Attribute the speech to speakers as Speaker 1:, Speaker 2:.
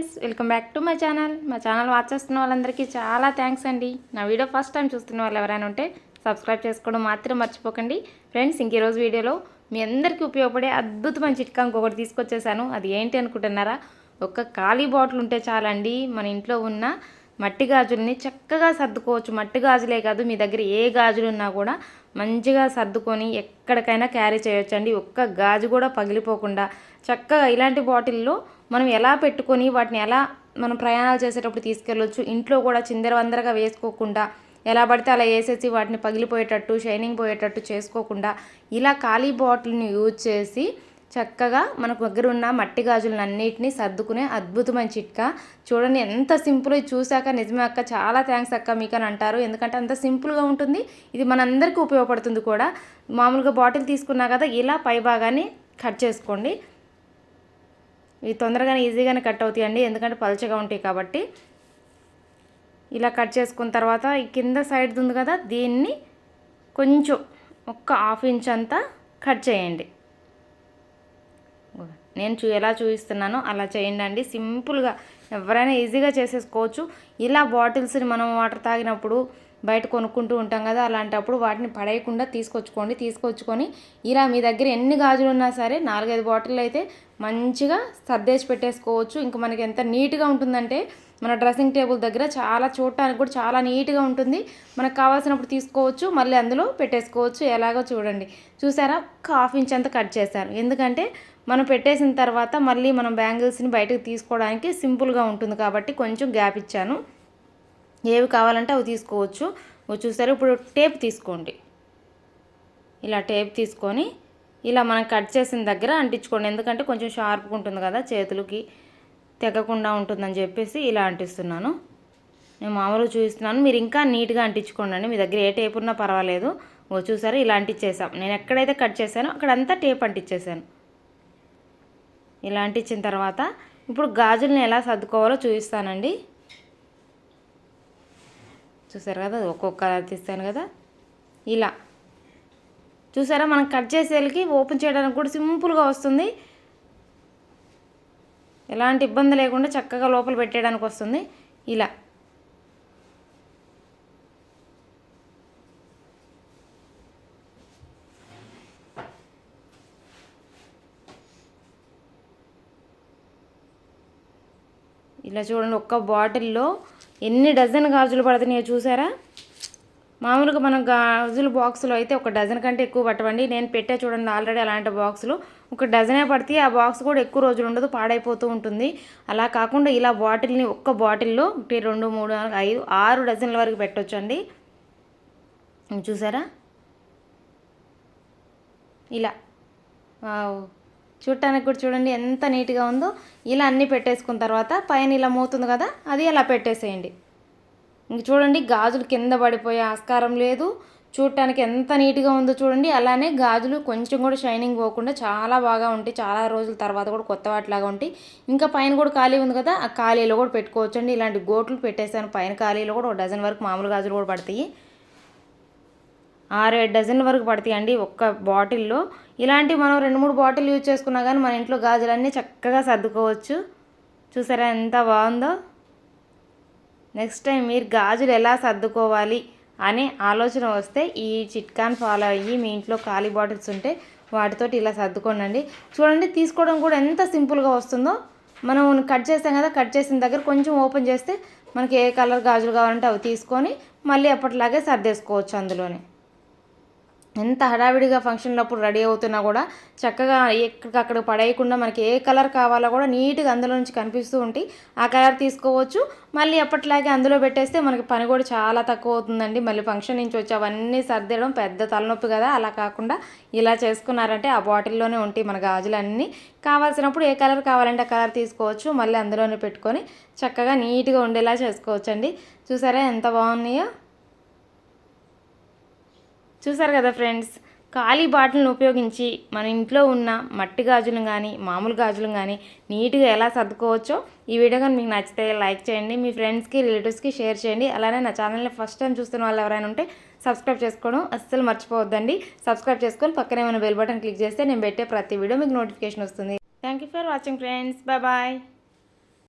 Speaker 1: Welcome back to my channel. మా channel watch చేస్తున్న వాళ్ళందరికీ చాలా థ్యాంక్స్ అండి. నా వీడియో ఫస్ట్ టైం చూస్తున్న వాళ్ళు ఎవరైనా ఉంటే సబ్స్క్రైబ్ చేసుకోవడం మాత్రం మర్చిపోకండి. ఫ్రెండ్స్ ఇంక ఈరోజు వీడియోలో మీ అందరికీ ఉపయోగపడే అద్భుతమైన చిట్కా ఇంకొకటి తీసుకొచ్చేసాను. అది ఏంటి అనుకుంటున్నారా? ఒక ఖాళీ బాటిల్ ఉంటే చాలండి. మన ఇంట్లో ఉన్న మట్టి గాజుల్ని చక్కగా సర్దుకోవచ్చు. మట్టి గాజులే కాదు మీ దగ్గర ఏ గాజులు ఉన్నా కూడా మంచిగా సర్దుకొని ఎక్కడికైనా క్యారీ చేయొచ్చు అండి ఒక్క గాజు కూడా పగిలిపోకుండా చక్కగా ఇలాంటి బాటిల్లో మనం ఎలా పెట్టుకొని వాటిని ఎలా మనం ప్రయాణాలు చేసేటప్పుడు తీసుకెళ్ళొచ్చు ఇంట్లో కూడా చిందరవందరగా వేసుకోకుండా ఎలా పడితే అలా వేసేసి వాటిని పగిలిపోయేటట్టు షైనింగ్ పోయేటట్టు చేసుకోకుండా ఇలా ఖాళీ బాటిల్ని యూజ్ చేసి చక్కగా మనకు దగ్గర ఉన్న మట్టి గాజులను అన్నిటినీ సర్దుకునే అద్భుతమైన చిట్కా. చూడండి ఎంత సింపుల్. ఇది చూశాక నిజమే అక్క చాలా థ్యాంక్స్ అక్క మీకు అని అంటారు ఎందుకంటే అంత సింపుల్గా ఉంటుంది. ఇది మనందరికీ ఉపయోగపడుతుంది కూడా. మామూలుగా బాటిల్ తీసుకున్నా కదా ఇలా పై భాగాన్ని కట్ చేసుకోండి. ఇవి తొందరగానే ఈజీగానే కట్ అవుతాయండి. ఎందుకంటే పలుచగా ఉంటాయి కాబట్టి. ఇలా కట్ చేసుకున్న తర్వాత ఈ కింద సైడ్ ఉంది కదా దీన్ని కొంచెం ఒక్క హాఫ్ ఇంచ్ అంతా కట్ చేయండి. నేను చూ ఎలా చూపిస్తున్నానో అలా చేయండి అండి. సింపుల్గా ఎవరైనా ఈజీగా చేసేసుకోవచ్చు. ఇలా బాటిల్స్ని మనం వాటర్ తాగినప్పుడు బయట కొనుక్కుంటూ ఉంటాం కదా అలాంటప్పుడు వాటిని పడేయకుండా తీసుకొచ్చుకోండి. తీసుకొచ్చుకొని ఇలా మీ దగ్గర ఎన్ని గాజులు ఉన్నా సరే నాలుగైదు బాటిల్ అయితే మంచిగా సర్దేసి పెట్టేసుకోవచ్చు. ఇంకా మనకి ఎంత నీట్గా ఉంటుందంటే మన డ్రెస్సింగ్ టేబుల్ దగ్గర చాలా చూడటానికి కూడా చాలా నీట్గా ఉంటుంది. మనకు కావాల్సినప్పుడు తీసుకోవచ్చు మళ్ళీ అందులో పెట్టేసుకోవచ్చు. ఎలాగో చూడండి. చూసారా? ఒక హాఫ్ ఇంచ్ అంతా కట్ చేశారు ఎందుకంటే మనం పెట్టేసిన తర్వాత మళ్ళీ మనం బ్యాంగిల్స్ని బయటకు తీసుకోవడానికి సింపుల్గా ఉంటుంది కాబట్టి కొంచెం గ్యాప్ ఇచ్చాను. ఏవి కావాలంటే అవి తీసుకోవచ్చు. చూసారు? ఇప్పుడు టేప్ తీసుకోండి. ఇలా టేప్ తీసుకొని ఇలా మనం కట్ చేసిన దగ్గర అంటించుకోండి. ఎందుకంటే కొంచెం షార్ప్గా ఉంటుంది కదా చేతులకి. తెగకుండా ఉంటుందని చెప్పేసి ఇలా అంటిస్తున్నాను. నేను మామూలుగా చూపిస్తున్నాను. మీరు ఇంకా నీట్గా అంటించుకోండి. అండి మీ దగ్గర ఏ టేప్ ఉన్నా పర్వాలేదు. ఓ చూసారు? ఇలా అంటించేసాం. నేను ఎక్కడైతే కట్ చేశానో అక్కడంతా టేప్ అంటించేసాను. ఇలా అంటించిన తర్వాత ఇప్పుడు గాజుల్ని ఎలా సర్దుకోవాలో చూపిస్తానండి. చూసారు కదా ఒక్కొక్క తీస్తాను కదా. ఇలా. చూసారా మనం కట్ చేసేళ్ళకి ఓపెన్ చేయడానికి కూడా సింపుల్గా వస్తుంది. ఎలాంటి ఇబ్బంది లేకుండా చక్కగా లోపల పెట్టేయడానికి వస్తుంది. ఇలా. ఇలా చూడండి ఒక్క బాటిల్లో ఎన్ని డజన్ గాజులు పడుతున్నాయో చూసారా? మామూలుగా మనం గాజులు బాక్సులు అయితే ఒక డజన్ కంటే ఎక్కువ పట్టవండి. నేను పెట్టే చూడండి ఆల్రెడీ అలాంటి బాక్సులు. ఒక డజనే పడితే ఆ బాక్స్ కూడా ఎక్కువ రోజులు ఉండదు పాడైపోతూ ఉంటుంది. అలా కాకుండా ఇలా బాటిల్ని ఒక్క బాటిల్లో ఒకటి రెండు మూడు నాలుగు ఐదు ఆరు డజన్ల వరకు పెట్టవచ్చు అండి చూసారా? ఇలా. చూడటానికి కూడా చూడండి ఎంత నీట్గా ఉందో. ఇలా అన్నీ పెట్టేసుకున్న తర్వాత పైన ఇలా మోతుంది కదా అది అలా పెట్టేసేయండి. ఇంక చూడండి గాజులు కింద పడిపోయే ఆస్కారం లేదు. చూడటానికి ఎంత నీట్గా ఉందో చూడండి అలానే గాజులు కొంచెం కూడా షైనింగ్ పోకుండా చాలా బాగా ఉంటాయి. చాలా రోజుల తర్వాత కూడా కొత్త వాటిలాగా ఉంటాయి. ఇంకా పైన కూడా ఖాళీ ఉంది కదా ఆ ఖాళీలో కూడా పెట్టుకోవచ్చండి. ఇలాంటి గోట్లు పెట్టేశాను పైన ఖాళీలో కూడా ఒక డజన్ వరకు మామూలు గాజులు కూడా పడతాయి. ఆరు ఏడు డజన్ వరకు పడతాయి అండి ఒక్క బాటిల్లో. ఇలాంటివి మనం రెండు మూడు బాటిల్ యూజ్ చేసుకున్నా కానీ మన ఇంట్లో గాజులన్నీ చక్కగా సర్దుకోవచ్చు. చూసారా ఎంత బాగుందో? నెక్స్ట్ టైం మీరు గాజులు ఎలా సర్దుకోవాలి అనే ఆలోచన వస్తే ఈ చిట్కాన్ ఫాలో అయ్యి మీ ఇంట్లో ఖాళీ బాటిల్స్ ఉంటే వాటితోటి ఇలా సర్దుకోండి చూడండి తీసుకోవడం కూడా ఎంత సింపుల్గా వస్తుందో. మనం కట్ చేస్తాం కదా కట్ చేసిన దగ్గర కొంచెం ఓపెన్ చేస్తే మనకి ఏ కలర్ గాజులు కావాలంటే అవి తీసుకొని మళ్ళీ ఎప్పటిలాగే సర్దేసుకోవచ్చు అందులోనే. ఎంత హడావిడిగా ఫంక్షన్లో అప్పుడు రెడీ అవుతున్నా కూడా చక్కగా ఎక్కడికక్కడ పడేయకుండా మనకి ఏ కలర్ కావాలో కూడా నీట్గా అందులో నుంచి కనిపిస్తూ ఉంటే ఆ కలర్ తీసుకోవచ్చు. మళ్ళీ ఎప్పటిలాగే అందులో పెట్టేస్తే మనకి పని కూడా చాలా తక్కువ అవుతుందండి. మళ్ళీ ఫంక్షన్ నుంచి వచ్చి అవన్నీ సర్దేయడం పెద్ద తలనొప్పి కదా. అలా కాకుండా ఇలా చేసుకున్నారంటే ఆ బాటిల్లోనే ఉంటాయి మన గాజులన్నీ. కావాల్సినప్పుడు ఏ కలర్ కావాలంటే ఆ కలర్ తీసుకోవచ్చు. మళ్ళీ అందులోనే పెట్టుకొని చక్కగా నీట్గా ఉండేలా చేసుకోవచ్చండి. చూసారా ఎంత బాగున్నాయో? చూసారు కదా ఫ్రెండ్స్? ఖాళీ బాటిల్ని ఉపయోగించి మన ఇంట్లో ఉన్న మట్టి గాజులు కానీ మామూలు గాజులు కానీ నీట్గా ఎలా సర్దుకోవచ్చో ఈ వీడియో కానీ మీకు నచ్చితే లైక్ చేయండి మీ ఫ్రెండ్స్కి రిలేటివ్స్కి షేర్ చేయండి. అలానే నా ఛానల్ని ఫస్ట్ టైం చూస్తున్న వాళ్ళు ఎవరైనా ఉంటే సబ్స్క్రైబ్ చేసుకోవడం అస్సలు మర్చిపోవద్దండి. సబ్స్క్రైబ్ చేసుకొని పక్కనే ఏమైనా బెల్ బటన్ క్లిక్ చేస్తే నేను పెట్టే ప్రతి వీడియో మీకు నోటిఫికేషన్ వస్తుంది. Thank you for watching friends. Bye bye.